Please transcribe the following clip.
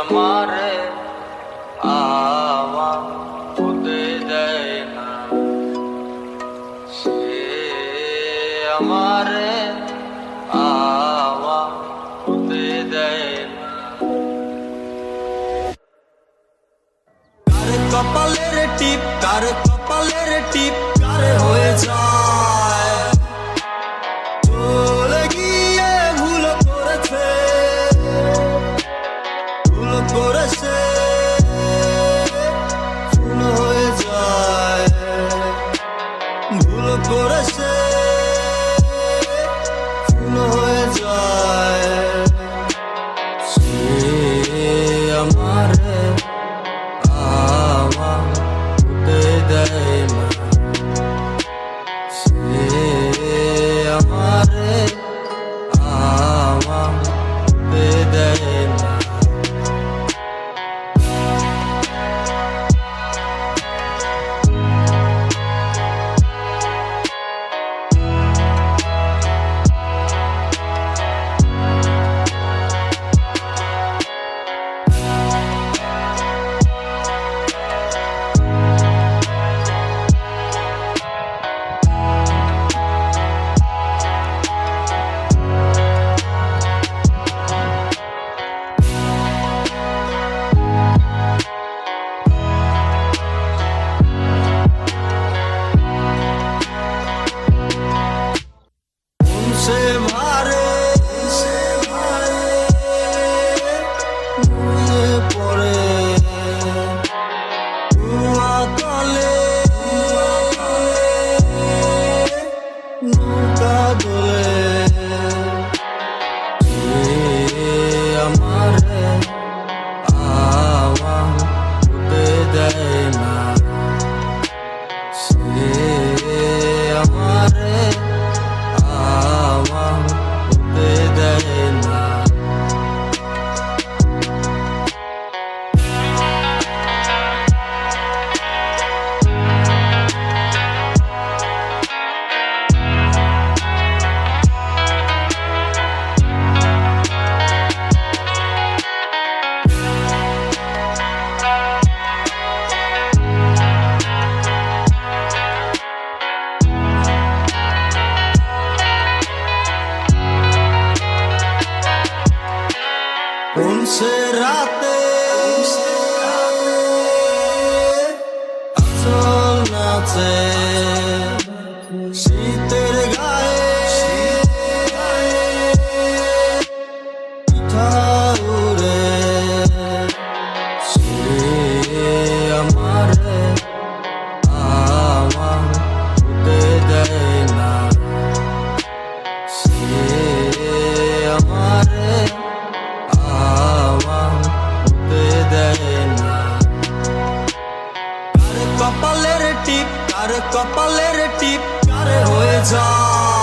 আমারে আমা হতে দেয় না। সে আমারে আমা হতে দেয় না। কার কপালের টিপ, কার কপালের টিপ, কার হয়ে যায়? pressure no उनसे राते আসল নাচে শীতের গায়ে পিঠা উড়ে সে আমারে আমা হতে দেয় না সে আমারে কপালের টিপ আর কপালের টিপ চারে হয়ে যায়।